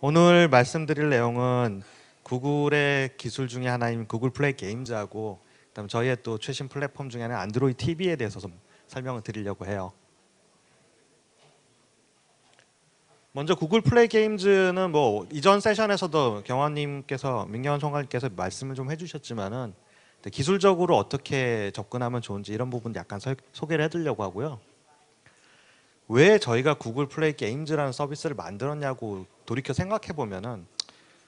오늘 말씀드릴 내용은 구글의 기술 중에 하나인 구글 플레이 게임즈하고 그다음 저희의 또 최신 플랫폼 중에 하나 안드로이드 TV에 대해서 좀 설명을 드리려고 해요. 먼저 구글 플레이 게임즈는 뭐 이전 세션에서도 경환님께서 민경환 총괄님께서 말씀을 좀 해주셨지만은 기술적으로 어떻게 접근하면 좋은지 이런 부분 약간 설- 소개를 해드리려고 하고요. 왜 저희가 구글 플레이 게임즈라는 서비스를 만들었냐고 돌이켜 생각해 보면은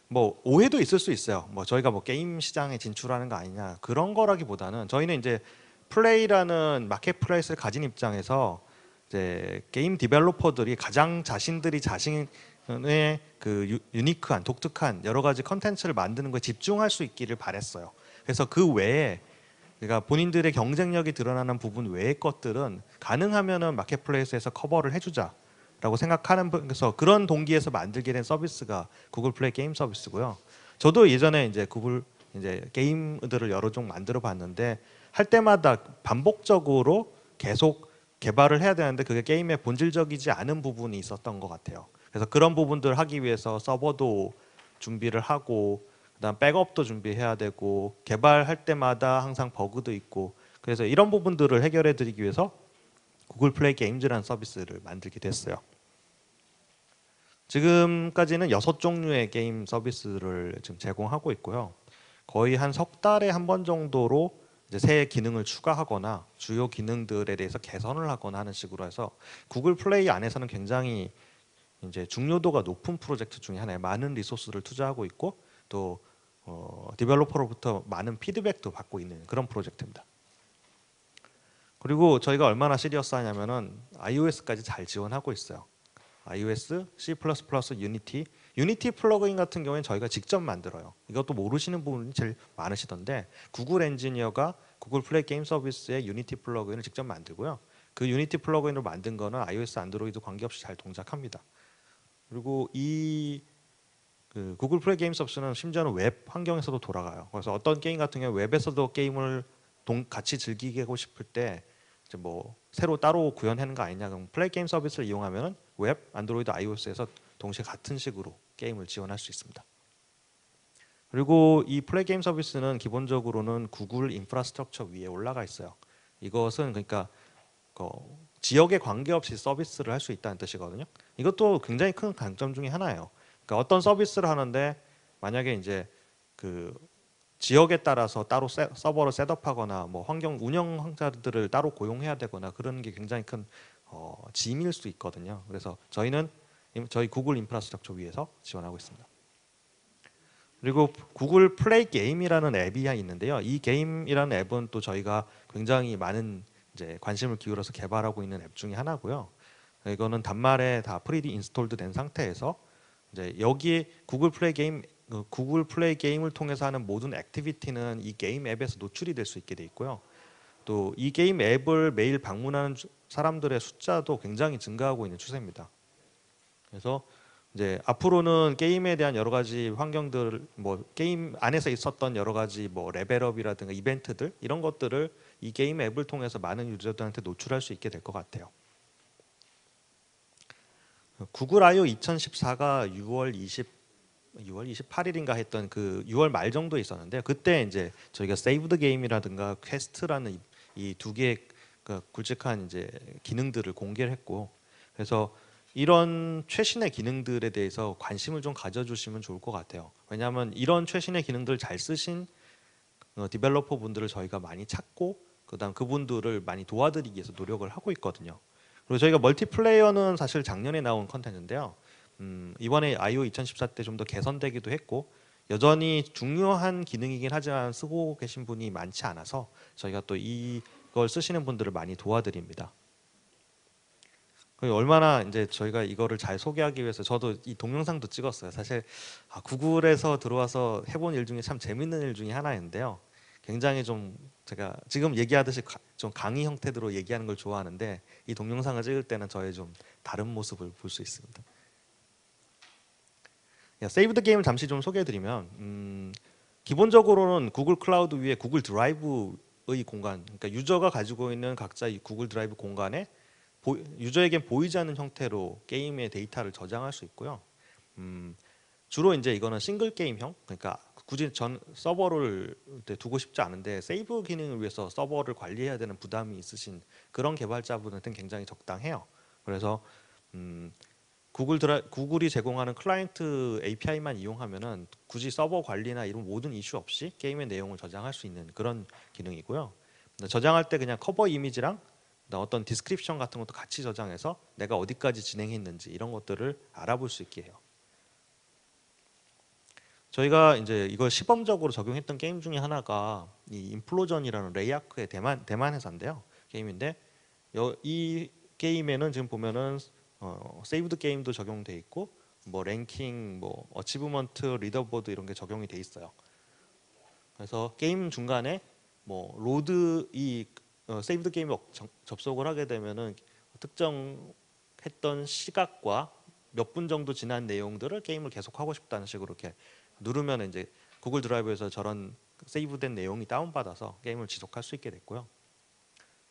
뭐 오해도 있을 수 있어요. 뭐 저희가 뭐 게임 시장에 진출하는 거 아니냐 그런 거라기보다는 저희는 이제 플레이라는 마켓플레이스를 가진 입장에서 이제 게임 디벨로퍼들이 가장 자신들이 자신의 그 유- 유니크한 독특한 여러 가지 컨텐츠를 만드는 거에 집중할 수 있기를 바랬어요. 그래서 그 외에 그러니까 본인들의 경쟁력이 드러나는 부분 외의 것들은 가능하면은 마켓플레이스에서 커버를 해주자 라고 생각하는 그래서 그런 동기에서 만들게 된 서비스가 구글 플레이 게임 서비스고요. 저도 예전에 이제 구글 이제 게임들을 여러 종 만들어 봤는데 할 때마다 반복적으로 계속 개발을 해야 되는데 그게 게임의 본질적이지 않은 부분이 있었던 것 같아요. 그래서 그런 부분들 하기 위해서 서버도 준비를 하고 그다음 백업도 준비해야 되고 개발할 때마다 항상 버그도 있고 그래서 이런 부분들을 해결해 드리기 위해서 구글 플레이 게임즈라는 서비스를 만들게 됐어요. 지금까지는 여섯 종류의 게임 서비스를 지금 제공하고 있고요. 거의 한 석 달에 한 번 정도로 새 기능을 추가하거나 주요 기능들에 대해서 개선을 하거나 하는 식으로 해서 구글 플레이 안에서는 굉장히 이제 중요도가 높은 프로젝트 중에 하나에 많은 리소스를 투자하고 있고 또 어, 디벨로퍼로부터 많은 피드백도 받고 있는 그런 프로젝트입니다. 그리고 저희가 얼마나 시리어스하냐면은 iOS까지 잘 지원하고 있어요. iOS, C++, 유니티, 유니티 플러그인 같은 경우에는 저희가 직접 만들어요. 이것도 모르시는 분이 제일 많으시던데 구글 엔지니어가 구글 플레이 게임 서비스의 유니티 플러그인을 직접 만들고요. 그 유니티 플러그인을 만든 거는 iOS, 안드로이드 관계없이 잘 동작합니다. 그리고 이 그 구글 플레이 게임 서비스는 심지어는 웹 환경에서도 돌아가요. 그래서 어떤 게임 같은 경우 웹에서도 게임을 동, 같이 즐기게 하고 싶을 때 이제 뭐 새로 따로 구현하는 거 아니냐 그럼 플레이 게임 서비스를 이용하면 웹, 안드로이드, iOS에서 동시에 같은 식으로 게임을 지원할 수 있습니다. 그리고 이 플레이 게임 서비스는 기본적으로는 구글 인프라스트럭처 위에 올라가 있어요. 이것은 그러니까 그 지역에 관계없이 서비스를 할 수 있다는 뜻이거든요. 이것도 굉장히 큰 강점 중에 하나예요. 그러니까 어떤 서비스를 하는데 만약에 이제 그 지역에 따라서 따로 세, 서버를 셋업하거나 뭐 환경 운영자들을 따로 고용해야 되거나 그런 게 굉장히 큰 어, 짐일 수 있거든요. 그래서 저희는 임- 저희 구글 인프라스트럭처 위에서 지원하고 있습니다. 그리고 구글 플레이 게임이라는 앱이 있는데요. 이 게임이라는 앱은 또 저희가 굉장히 많은 이제 관심을 기울여서 개발하고 있는 앱 중에 하나고요. 이거는 단말에 다 프리디 인스톨드 된 상태에서 이제 여기 구글 플레이 게임 그 구글 플레이 게임을 통해서 하는 모든 액티비티는 이 게임 앱에서 노출이 될 수 있게 돼 있고요. 또 이 게임 앱을 매일 방문하는 주- 사람들의 숫자도 굉장히 증가하고 있는 추세입니다. 그래서 이제 앞으로는 게임에 대한 여러 가지 환경들 뭐 게임 안에서 있었던 여러 가지 뭐 레벨업이라든가 이벤트들 이런 것들을 이 게임 앱을 통해서 많은 유저들한테 노출할 수 있게 될 것 같아요. 구글 I/O 2014가 6월 20 6월 28일인가 했던 그 6월 말 정도에 있었는데 그때 이제 저희가 세이브 드 게임이라든가 퀘스트라는 이 두 개의 그 굵직한 이제 기능들을 공개를 했고 그래서 이런 최신의 기능들에 대해서 관심을 좀 가져주시면 좋을 것 같아요. 왜냐하면 이런 최신의 기능들을 잘 쓰신 어, 디벨로퍼 분들을 저희가 많이 찾고 그다음 그분들을 많이 도와드리기 위해서 노력을 하고 있거든요. 그리고 저희가 멀티플레이어는 사실 작년에 나온 컨텐츠인데요. 음, 이번에 IO 2014 때 좀 더 개선되기도 했고 여전히 중요한 기능이긴 하지만 쓰고 계신 분이 많지 않아서 저희가 또 이걸 쓰시는 분들을 많이 도와드립니다. 얼마나 이제 저희가 이거를 잘 소개하기 위해서 저도 이 동영상도 찍었어요. 사실 아, 구글에서 들어와서 해본 일 중에 참 재밌는 일 중에 하나인데요. 굉장히 좀 제가 지금 얘기하듯이 가- 좀 강의 형태로 얘기하는 걸 좋아하는데 이 동영상을 찍을 때는 저의 좀 다른 모습을 볼 수 있습니다. 세이브 드 게임을 잠시 좀 소개해드리면 음, 기본적으로는 구글 클라우드 위에 구글 드라이브의 공간, 그러니까 유저가 가지고 있는 각자 이 구글 드라이브 공간에 보, 유저에겐 보이지 않는 형태로 게임의 데이터를 저장할 수 있고요. 음, 주로 이제 이거는 싱글 게임형 그러니까 굳이 전 서버를 두고 싶지 않은데 세이브 기능을 위해서 서버를 관리해야 되는 부담이 있으신 그런 개발자분한테는 굉장히 적당해요. 그래서 음, 구글 드라 구글이 제공하는 클라이언트 API만 이용하면은 굳이 서버 관리나 이런 모든 이슈 없이 게임의 내용을 저장할 수 있는 그런 기능이고요. 저장할 때 그냥 커버 이미지랑 어떤 디스크립션 같은 것도 같이 저장해서 내가 어디까지 진행했는지 이런 것들을 알아볼 수 있게 해요. 저희가 이제 이걸 시범적으로 적용했던 게임 중에 하나가 이 인플로전이라는 레이아크의 대만 대만 회사인데요. 게임인데 여- 이 게임에는 지금 보면은 어, 세이브드 게임도 적용돼 있고 뭐 랭킹, 뭐 어치브먼트, 리더보드 이런 게 적용이 돼 있어요. 그래서 게임 중간에 뭐 로드 이 어, 세이브드 게임에 접속을 하게 되면은 특정했던 시각과 몇 분 정도 지난 내용들을 게임을 계속 하고 싶다는 식으로 이렇게 누르면 이제 구글 드라이브에서 저런 세이브된 내용이 다운받아서 게임을 지속할 수 있게 됐고요.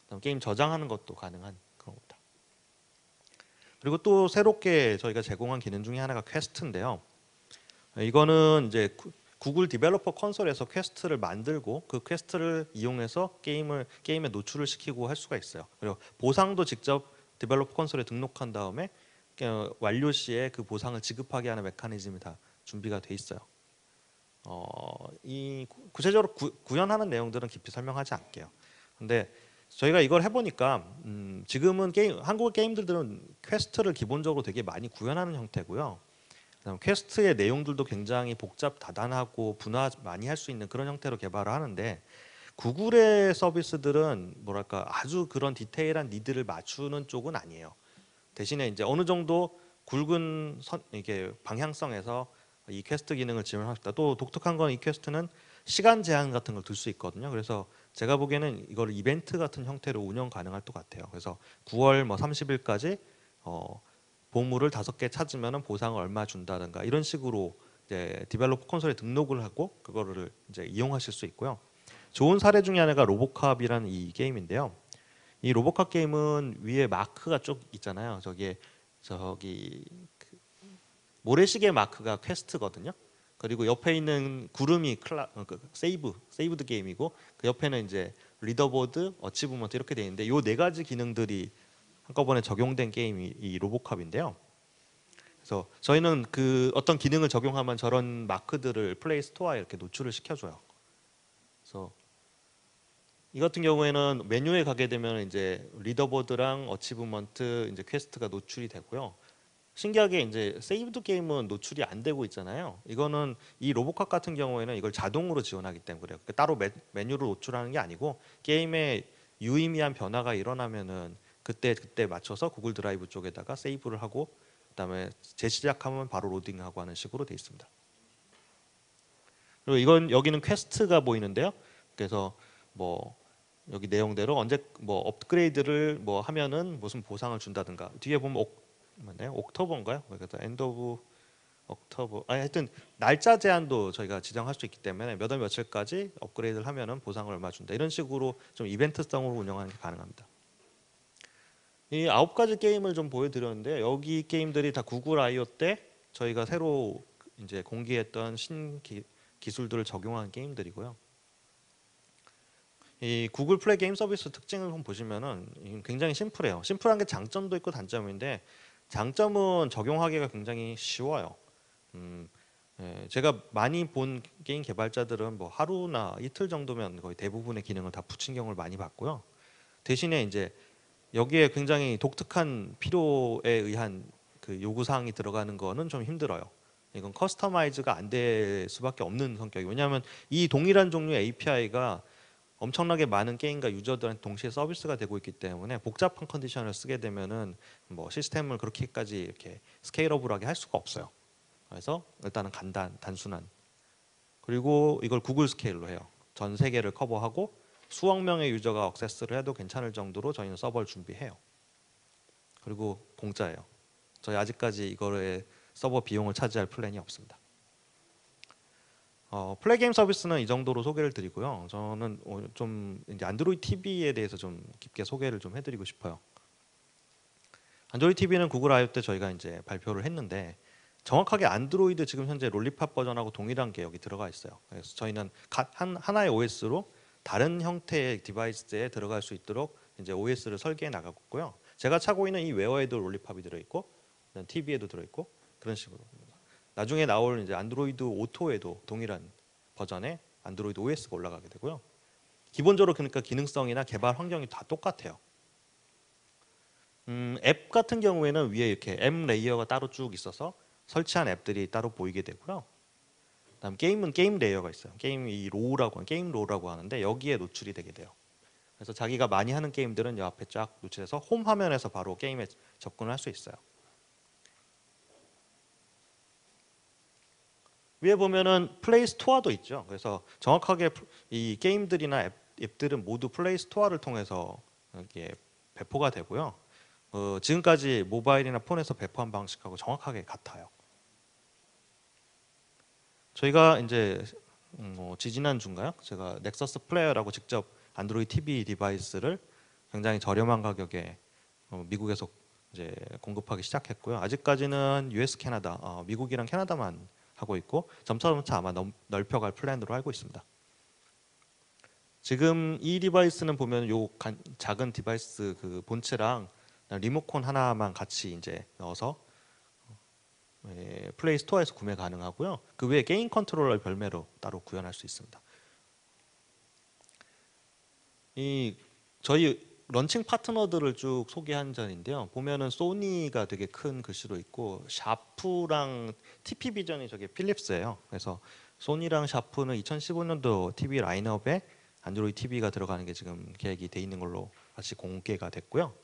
그다음 게임 저장하는 것도 가능한 그리고 또 새롭게 저희가 제공한 기능 중에 하나가 퀘스트인데요. 이거는 이제 구- 구글 디벨로퍼 콘솔에서 퀘스트를 만들고 그 퀘스트를 이용해서 게임을 게임에 노출을 시키고 할 수가 있어요. 그리고 보상도 직접 디벨로퍼 콘솔에 등록한 다음에 어, 완료 시에 그 보상을 지급하게 하는 메커니즘이 다 준비가 돼 있어요. 어, 이 구- 구체적으로 구, 구현하는 내용들은 깊이 설명하지 않게요. 근데 저희가 이걸 해보니까 음, 지금은 게임 한국 게임들은 퀘스트를 기본적으로 되게 많이 구현하는 형태고요. 그다음 퀘스트의 내용들도 굉장히 복잡 다단하고 분화 많이 할 수 있는 그런 형태로 개발을 하는데 구글의 서비스들은 뭐랄까 아주 그런 디테일한 니드를 맞추는 쪽은 아니에요. 대신에 이제 어느 정도 굵은 선 이게 방향성에서 이 퀘스트 기능을 지원합니다. 또 독특한 건 이 퀘스트는 시간 제한 같은 걸 둘 수 있거든요. 그래서 제가 보기에는 이걸 이벤트 같은 형태로 운영 가능할 것 같아요. 그래서 9월 뭐 30일까지 어, 보물을 다섯 개 찾으면 보상을 얼마 준다든가 이런 식으로 이제 디벨로퍼 콘솔에 등록을 하고 그거를 이제 이용하실 수 있고요. 좋은 사례 중에 하나가 로보캅이라는 이 게임인데요. 이 로보캅 게임은 위에 마크가 쭉 있잖아요. 저기에 저기 그 모래시계 마크가 퀘스트거든요. 그리고 옆에 있는 구름이 클라 어, 그 세이브 세이브드 게임이고 그 옆에는 이제 리더보드, 어치브먼트 이렇게 돼 있는데 요네 가지 기능들이 한꺼번에 적용된 게임이 이 로보캅인데요. 그래서 저희는 그 어떤 기능을 적용하면 저런 마크들을 플레이 스토어에 이렇게 노출을 시켜줘요. 그래서 이 같은 경우에는 메뉴에 가게 되면 이제 리더보드랑 어치브먼트 이제 퀘스트가 노출이 되고요. 신기하게 이제 세이브드 게임은 노출이 안 되고 있잖아요. 이거는 이 로보캅 같은 경우에는 이걸 자동으로 지원하기 때문에 그래요. 그러니까 따로 메, 메뉴로 노출하는 게 아니고 게임에 유의미한 변화가 일어나면은 그때 그때 맞춰서 구글 드라이브 쪽에다가 세이브를 하고 그다음에 재시작하면 바로 로딩하고 하는 식으로 돼 있습니다. 그리고 이건 여기는 퀘스트가 보이는데요. 그래서 뭐 여기 내용대로 언제 뭐 업그레이드를 뭐 하면은 무슨 보상을 준다든가 뒤에 보면 옥 맞나요? 옥토버인가요? 그래서 엔드 오브 옥토버 아니 하여튼 날짜 제한도 저희가 지정할 수 있기 때문에 몇월 며칠까지 업그레이드를 하면은 보상을 얼마 준다 이런 식으로 좀 이벤트성으로 운영하는 게 가능합니다. 이 아홉 가지 게임을 좀 보여드렸는데 여기 게임들이 다 구글 I/O 때 저희가 새로 이제 공개했던 신 기, 기술들을 적용한 게임들이고요. 이 구글 플레이 게임 서비스 특징을 한번 보시면은 이 굉장히 심플해요. 심플한 게 장점도 있고 단점인데 장점은 적용하기가 굉장히 쉬워요. 음, 예, 제가 많이 본 게임 개발자들은 뭐 하루나 이틀 정도면 거의 대부분의 기능을 다 붙인 경우를 많이 봤고요. 대신에 이제 여기에 굉장히 독특한 필요에 의한 그 요구 사항이 들어가는 거는 좀 힘들어요. 이건 커스터마이즈가 안 될 수밖에 없는 성격이. 왜냐하면 이 동일한 종류의 API가 엄청나게 많은 게임과 유저들한테 동시에 서비스가 되고 있기 때문에 복잡한 컨디션을 쓰게 되면은 뭐 시스템을 그렇게까지 이렇게 스케일업을하게 할 수가 없어요. 그래서 일단은 간단 단순한 그리고 이걸 구글 스케일로 해요. 전 세계를 커버하고 수억 명의 유저가 액세스를 해도 괜찮을 정도로 저희는 서버를 준비해요. 그리고 공짜예요. 저희 아직까지 이거에 서버 비용을 차지할 플랜이 없습니다. 어, 플레이 게임 서비스는 이 정도로 소개를 드리고요. 저는 어, 좀 안드로이드 TV에 대해서 좀 깊게 소개를 좀 해드리고 싶어요. 안드로이드 TV는 구글 I/O 때 저희가 이제 발표를 했는데 정확하게 안드로이드 지금 현재 롤리팝 버전하고 동일한 게 여기 들어가 있어요. 그래서 저희는 가- 한 하나의 OS로 다른 형태의 디바이스에 들어갈 수 있도록 이제 OS를 설계해 나가고 있고요. 제가 차고 있는 이 웨어에도 롤리팝이 들어 있고 TV에도 들어 있고 그런 식으로 나중에 나올 이제 안드로이드 오토에도 동일한 버전의 안드로이드 OS가 올라가게 되고요. 기본적으로 그러니까 기능성이나 개발 환경이 다 똑같아요. 음, 앱 같은 경우에는 위에 이렇게 앱 레이어가 따로 쭉 있어서 설치한 앱들이 따로 보이게 되고요. 그다음 게임은 게임 레이어가 있어요. 게임 이 로우라고 게임 로우라고 하는데 여기에 노출이 되게 돼요. 그래서 자기가 많이 하는 게임들은 이 앞에 쫙 노출해서 홈 화면에서 바로 게임에 접근을 할 수 있어요. 위에 보면은 플레이 스토어도 있죠. 그래서 정확하게 이 게임들이나 앱, 앱들은 모두 플레이 스토어를 통해서 이게 배포가 되고요. 어, 지금까지 모바일이나 폰에서 배포한 방식하고 정확하게 같아요. 저희가 이제 음, 뭐 지지난 주인가요? 제가 넥서스 플레이어라고 직접 안드로이드 TV 디바이스를 굉장히 저렴한 가격에 어, 미국에서 이제 공급하기 시작했고요. 아직까지는 US 캐나다, 어, 미국이랑 캐나다만 하고 있고 점차점차 아마 넘, 넓혀갈 플랜으로 알고 있습니다. 지금 이 디바이스는 보면 요 간- 작은 디바이스 그 본체랑 리모컨 하나만 같이 이제 넣어서 예, 플레이 스토어에서 구매 가능하고요. 그 외에 게임 컨트롤러 별매로 따로 구현할 수 있습니다. 이 저희 런칭 파트너들을 쭉 소개한 전인데요. 보면은 소니가 되게 큰 글씨로 있고 샤프랑 TP 비전이 저게 필립스예요. 그래서 소니랑 샤프는 2015년도 TV 라인업에 안드로이드 TV가 들어가는 게 지금 계획이 돼 있는 걸로 같이 공개가 됐고요.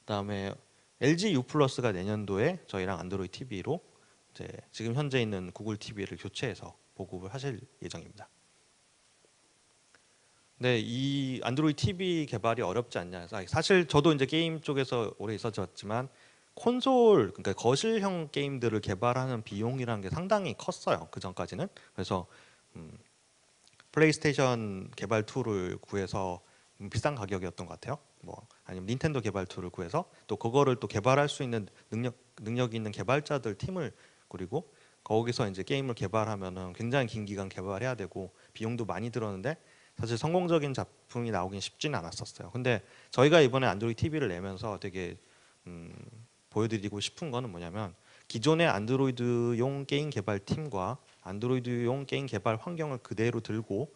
그다음에 LG U 플러스가 내년도에 저희랑 안드로이드 TV로 이제 지금 현재 있는 구글 TV를 교체해서 보급을 하실 예정입니다. 네, 이 안드로이드 TV 개발이 어렵지 않냐. 사실 저도 이제 게임 쪽에서 오래 있었지만 콘솔 그러니까 거실형 게임들을 개발하는 비용이라는 게 상당히 컸어요. 그 전까지는. 그래서 음, 플레이스테이션 개발 툴을 구해서 음, 비싼 가격이었던 것 같아요. 뭐 아니면 닌텐도 개발 툴을 구해서 또 그거를 또 개발할 수 있는 능력 능력 있는 개발자들 팀을 꾸리고 거기서 이제 게임을 개발하면은 굉장히 긴 기간 개발해야 되고 비용도 많이 들었는데 사실 성공적인 작품이 나오긴 쉽지는 않았었어요. 근데 저희가 이번에 안드로이드 TV를 내면서 되게 음, 보여드리고 싶은 거는 뭐냐면 기존의 안드로이드용 게임 개발 팀과 안드로이드용 게임 개발 환경을 그대로 들고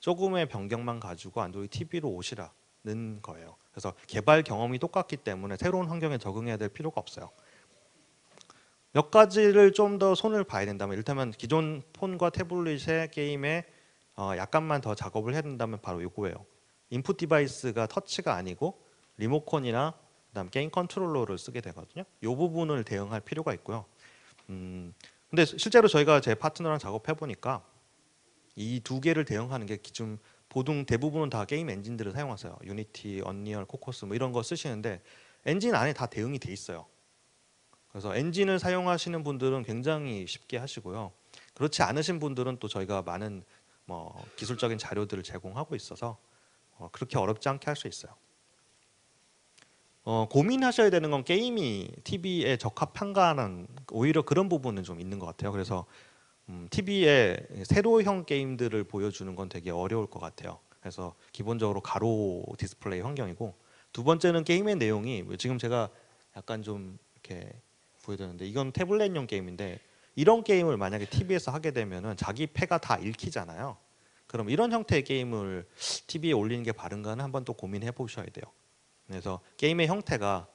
조금의 변경만 가지고 안드로이드 TV로 오시라는 거예요. 그래서 개발 경험이 똑같기 때문에 새로운 환경에 적응해야 될 필요가 없어요. 몇 가지를 좀 더 손을 봐야 된다면 이를테면 기존 폰과 태블릿의 게임에 어, 약간만 더 작업을 해야 된다면 바로 이거예요. 인풋 디바이스가 터치가 아니고 리모컨이나 그다음 게임 컨트롤러를 쓰게 되거든요. 이 부분을 대응할 필요가 있고요. 음, 근데 실제로 저희가 제 파트너랑 작업해 보니까 이 두 개를 대응하는 게 기존 보통 대부분은 다 게임 엔진들을 사용하세요. 유니티, 언리얼, 코코스 뭐 이런 거 쓰시는데 엔진 안에 다 대응이 돼 있어요. 그래서 엔진을 사용하시는 분들은 굉장히 쉽게 하시고요. 그렇지 않으신 분들은 또 저희가 많은 뭐 기술적인 자료들을 제공하고 있어서 어, 그렇게 어렵지 않게 할 수 있어요. 어, 고민하셔야 되는 건 게임이 TV에 적합한가는 오히려 그런 부분은 좀 있는 것 같아요. 그래서 음, TV에 세로형 게임들을 보여주는 건 되게 어려울 것 같아요. 그래서 기본적으로 가로 디스플레이 환경이고 두 번째는 게임의 내용이 지금 제가 약간 좀 이렇게 보여드렸는데 이건 태블릿용 게임인데 이런 게임을 만약에 TV에서 하게 되면은 자기 패가 다 읽히잖아요. 그럼 이런 형태의 게임을 TV에 올리는 게 바른가는 한번 또 고민해 보셔야 돼요. 그래서 게임의 형태가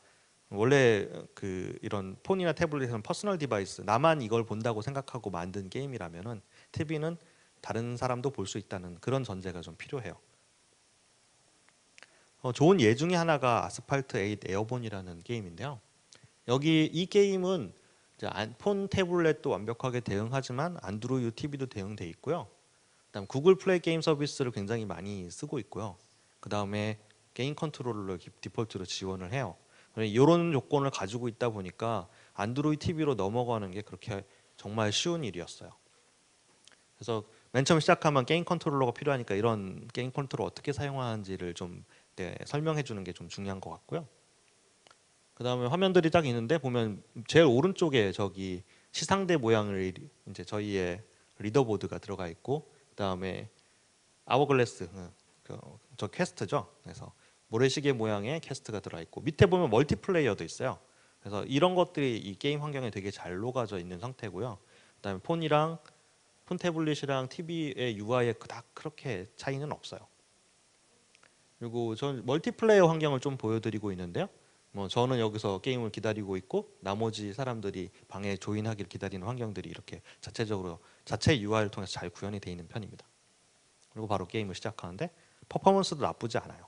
원래 그 이런 폰이나 태블릿은 퍼스널 디바이스 나만 이걸 본다고 생각하고 만든 게임이라면은 TV는 다른 사람도 볼 수 있다는 그런 전제가 좀 필요해요. 어, 좋은 예 중에 하나가 아스팔트 8 에어본이라는 게임인데요. 여기 이 게임은 폰 태블릿도 완벽하게 대응하지만 안드로이드 TV도 대응돼 있고요. 그다음 구글 플레이 게임 서비스를 굉장히 많이 쓰고 있고요. 그 다음에 게임 컨트롤러 기- 디폴트로 지원을 해요. 이런 요건을 가지고 있다 보니까 안드로이드 TV로 넘어가는 게 그렇게 정말 쉬운 일이었어요. 그래서 맨 처음 시작하면 게임 컨트롤러가 필요하니까 이런 게임 컨트롤 어떻게 사용하는지를 좀 네, 설명해 주는 게 좀 중요한 것 같고요. 그 다음에 화면들이 딱 있는데 보면 제일 오른쪽에 저기 시상대 모양을 이제 저희의 리더보드가 들어가 있고 그다음에 아워글래스 응, 그, 저 퀘스트죠. 그래서 모래시계 모양의 퀘스트가 들어 있고 밑에 보면 멀티플레이어도 있어요. 그래서 이런 것들이 이 게임 환경에 되게 잘 녹아져 있는 상태고요. 그다음에 폰이랑 폰 태블릿이랑 TV의 UI에 그닥 그렇게 차이는 없어요. 그리고 전 멀티플레이어 환경을 좀 보여드리고 있는데요. 뭐 저는 여기서 게임을 기다리고 있고 나머지 사람들이 방에 조인하기를 기다리는 환경들이 이렇게 자체적으로 자체 UI를 통해서 잘 구현이 되어 있는 편입니다. 그리고 바로 게임을 시작하는데 퍼포먼스도 나쁘지 않아요.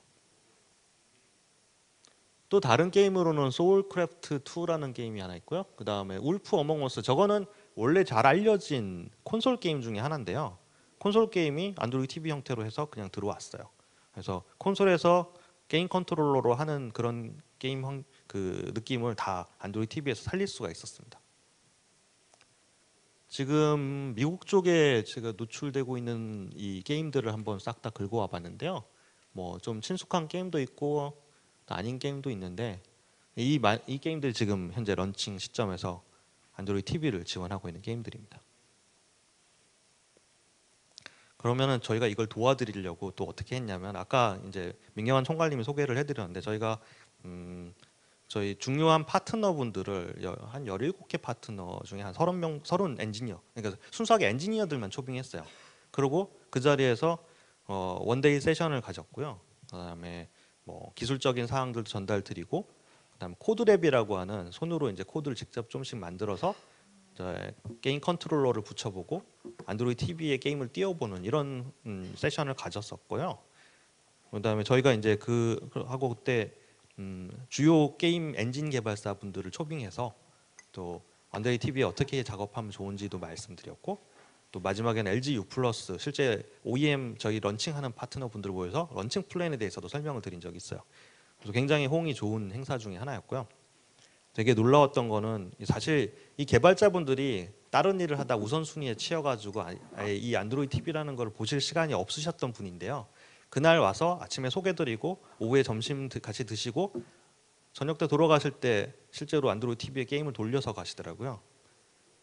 또 다른 게임으로는 소울크래프트 2라는 게임이 하나 있고요. 그 다음에 울프 어몽어스 저거는 원래 잘 알려진 콘솔 게임 중에 하나인데요. 콘솔 게임이 안드로이드 TV 형태로 해서 그냥 들어왔어요. 그래서 콘솔에서 게임 컨트롤러로 하는 그런 게임 환, 그 느낌을 다 안드로이드 TV에서 살릴 수가 있었습니다. 지금 미국 쪽에 제가 노출되고 있는 이 게임들을 한번 싹 다 긁어 와 봤는데요. 뭐 좀 친숙한 게임도 있고 또 아닌 게임도 있는데 이, 이 게임들 지금 현재 런칭 시점에서 안드로이드 TV를 지원하고 있는 게임들입니다. 그러면은 저희가 이걸 도와드리려고 또 어떻게 했냐면 아까 이제 민경환 총괄님이 소개를 해드렸는데 저희가 음 저희 중요한 파트너분들을 한 17개 파트너 중에 한 30명, 30 엔지니어 그러니까 순수하게 엔지니어들만 초빙했어요. 그리고 그 자리에서 어, 원데이 세션을 가졌고요. 그다음에 뭐 기술적인 사항들도 전달 드리고 그다음 코드랩이라고 하는 손으로 이제 코드를 직접 좀씩 만들어서 게임 컨트롤러를 붙여보고 안드로이드 TV에 게임을 띄워보는 이런 음, 세션을 가졌었고요. 그다음에 저희가 이제 그 하고 그때 음, 주요 게임 엔진 개발사 분들을 초빙해서 또 안드로이드 TV에 어떻게 작업하면 좋은지도 말씀드렸고 또 마지막에는 LG U 플러스 실제 OEM 저희 런칭하는 파트너 분들 모여서 런칭 플랜에 대해서도 설명을 드린 적이 있어요. 그래서 굉장히 호응이 좋은 행사 중에 하나였고요. 되게 놀라웠던 거는 사실 이 개발자분들이 다른 일을 하다 우선순위에 치여가지고 아예 이 안드로이드 TV라는 걸 보실 시간이 없으셨던 분인데요. 그날 와서 아침에 소개드리고 오후에 점심 같이 드시고 저녁 때 돌아가실 때 실제로 안드로이드 TV에 게임을 돌려서 가시더라고요.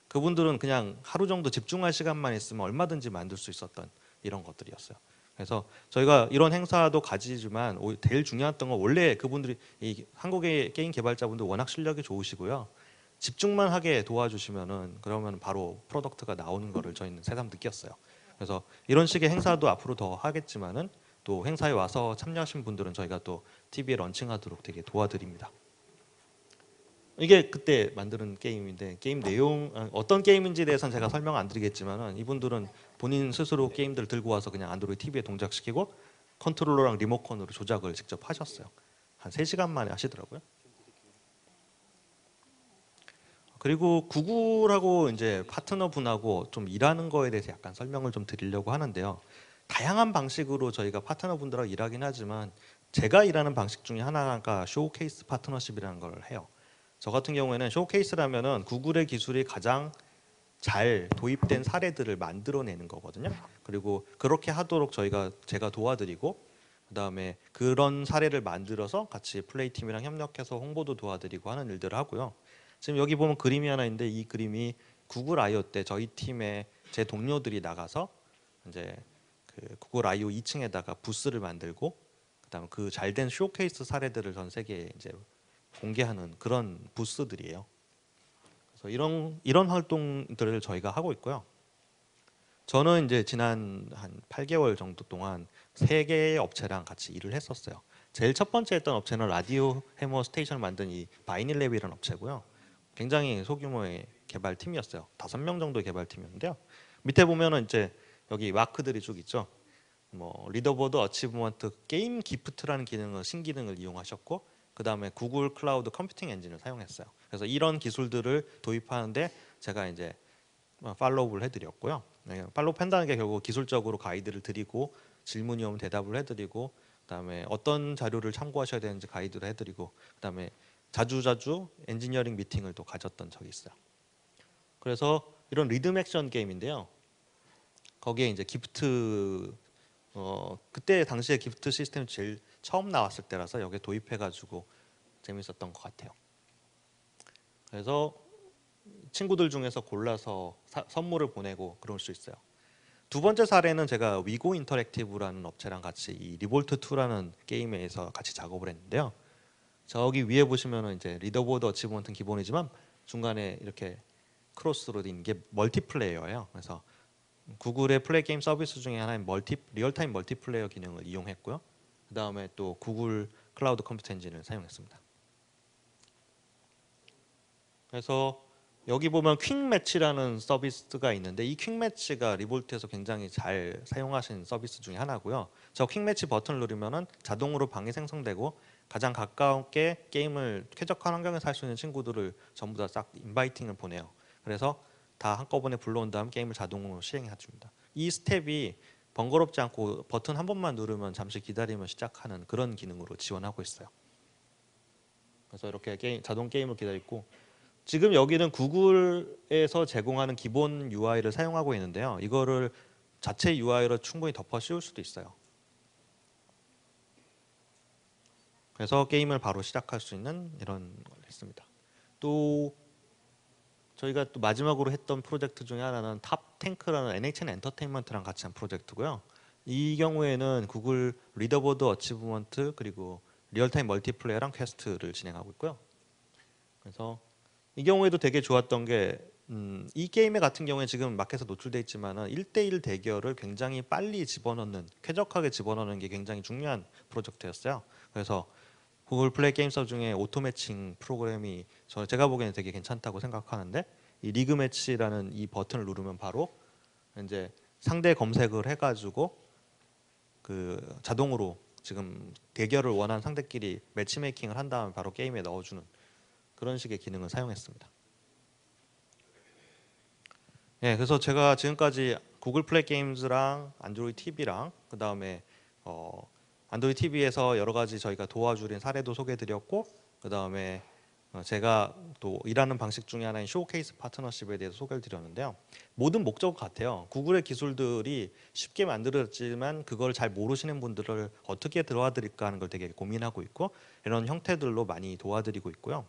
그분들은 그냥 하루 정도 집중할 시간만 있으면 얼마든지 만들 수 있었던 이런 것들이었어요. 그래서 저희가 이런 행사도 가지지만 제일 중요했던 건 원래 그분들이 이 한국의 게임 개발자분들 워낙 실력이 좋으시고요. 집중만 하게 도와주시면은 그러면 바로 프로덕트가 나오는 거를 저희는 새삼 느꼈어요. 그래서 이런 식의 행사도 앞으로 더 하겠지만은 또 행사에 와서 참여하신 분들은 저희가 또 TV에 런칭하도록 되게 도와드립니다. 이게 그때 만드는 게임인데 게임 내용 아, 어떤 게임인지에 대해서는 제가 설명 안 드리겠지만은 이분들은 본인 스스로 게임들을 들고 와서 그냥 안드로이드 TV에 동작시키고 컨트롤러랑 리모컨으로 조작을 직접 하셨어요. 한 3시간 만에 하시더라고요. 그리고 구글하고 이제 파트너 분하고 좀 일하는 거에 대해서 약간 설명을 좀 드리려고 하는데요. 다양한 방식으로 저희가 파트너 분들하고 일하긴 하지만 제가 일하는 방식 중에 하나가 쇼케이스 파트너십이라는 걸 해요. 저 같은 경우에는 쇼케이스라면은 구글의 기술이 가장 잘 도입된 사례들을 만들어내는 거거든요. 그리고 그렇게 하도록 저희가 제가 도와드리고 그다음에 그런 사례를 만들어서 같이 플레이 팀이랑 협력해서 홍보도 도와드리고 하는 일들을 하고요. 지금 여기 보면 그림이 하나 있는데 이 그림이 구글 아이오 때 저희 팀의 제 동료들이 나가서 이제 그 구글 아이오 2층에다가 부스를 만들고 그다음에 그 잘된 쇼케이스 사례들을 전 세계에 이제 공개하는 그런 부스들이에요. 그래서 이런 이런 활동들을 저희가 하고 있고요. 저는 이제 지난 한 8개월 정도 동안 세 개의 업체랑 같이 일을 했었어요. 제일 첫 번째 했던 업체는 라디오 해머 스테이션을 만든 이 바이닐랩이라는 업체고요. 굉장히 소규모의 개발팀이었어요. 다섯 명 정도의 개발팀이었는데요. 밑에 보면은 이제 여기 마크들이 쭉 있죠. 뭐 리더보드 어치브먼트 게임 기프트라는 기능을 신기능을 이용하셨고 그 다음에 구글 클라우드 컴퓨팅 엔진을 사용했어요. 그래서 이런 기술들을 도입하는데 제가 이제 팔로우를 해드렸고요. 네, 팔로우 판단하는 게 결국 기술적으로 가이드를 드리고 질문이 오면 대답을 해드리고 그다음에 어떤 자료를 참고하셔야 되는지 가이드를 해드리고 그다음에 자주자주 엔지니어링 미팅을 또 가졌던 적이 있어요. 그래서 이런 리듬 액션 게임인데요. 거기에 이제 기프트 어 그때 당시에 기프트 시스템이 제일 처음 나왔을 때라서 여기에 도입해가지고 재밌었던 것 같아요. 그래서 친구들 중에서 골라서 사- 선물을 보내고 그럴 수 있어요. 두 번째 사례는 제가 위고 인터랙티브라는 업체랑 같이 이 리볼트 2라는 게임에서 같이 작업을 했는데요. 저기 위에 보시면은 이제 리더보드 어치먼트는 기본이지만 중간에 이렇게 크로스로 된 게 멀티플레이어예요. 그래서 구글의 플레이 게임 서비스 중에 하나인 멀티 리얼타임 멀티플레이어 기능을 이용했고요. 그 다음에 또 구글 클라우드 컴퓨터 엔진을 사용했습니다. 그래서 여기 보면 퀵 매치라는 서비스가 있는데 이 퀵 매치가 리볼트에서 굉장히 잘 사용하신 서비스 중에 하나고요. 저 퀵 매치 버튼을 누르면은 자동으로 방이 생성되고 가장 가깝게 게임을 쾌적한 환경에서 할 수 있는 친구들을 전부 다 싹 인바이팅을 보내요. 그래서 다 한꺼번에 불러온 다음 게임을 자동으로 시행해 줍니다. 이 스텝이 번거롭지 않고 버튼 한 번만 누르면 잠시 기다리면 시작하는 그런 기능으로 지원하고 있어요. 그래서 이렇게 게임, 자동 게임을 기다리고 지금 여기는 구글에서 제공하는 기본 UI를 사용하고 있는데요. 이거를 자체 UI로 충분히 덮어 씌울 수도 있어요. 그래서 게임을 바로 시작할 수 있는 이런 걸 했습니다. 또 저희가 또 마지막으로 했던 프로젝트 중에 하나는 탑 탱크라는 NHN 엔터테인먼트랑 같이 한 프로젝트고요. 이 경우에는 구글 리더보드 어치브먼트 그리고 리얼타임 멀티플레이어랑 퀘스트를 진행하고 있고요. 그래서 이 경우에도 되게 좋았던 게 음, 이 게임의 같은 경우에 지금 마켓에 노출돼 있지만 은 1대1 대결을 굉장히 빨리 집어넣는 쾌적하게 집어넣는 게 굉장히 중요한 프로젝트였어요. 그래서 구글 플레이 게임 서 중에 오토 매칭 프로그램이 저 제가 보기에는 되게 괜찮다고 생각하는데 이 리그 매치라는 이 버튼을 누르면 바로 이제 상대 검색을 해가지고 그 자동으로 지금 대결을 원하는 상대끼리 매치메이킹을 한 다음에 바로 게임에 넣어주는 그런 식의 기능을 사용했습니다. 예, 그래서 제가 지금까지 구글 플레이 게임즈랑 안드로이드 TV랑 그 다음에 어, 안드로이드 TV에서 여러 가지 저희가 도와주는 사례도 소개해드렸고 그 다음에 어, 제가 또 일하는 방식 중에 하나인 쇼케이스 파트너십에 대해서 소개를 드렸는데요. 모든 목적 같아요. 구글의 기술들이 쉽게 만들어졌지만 그걸 잘 모르시는 분들을 어떻게 들어와드릴까 하는 걸 되게 고민하고 있고 이런 형태들로 많이 도와드리고 있고요.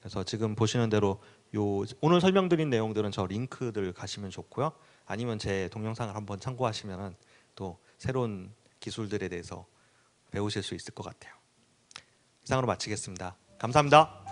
그래서 지금 보시는 대로 요 오늘 설명드린 내용들은 저 링크들 가시면 좋고요. 아니면 제 동영상을 한번 참고하시면은 또 새로운 기술들에 대해서 배우실 수 있을 것 같아요. 이상으로 마치겠습니다. 감사합니다.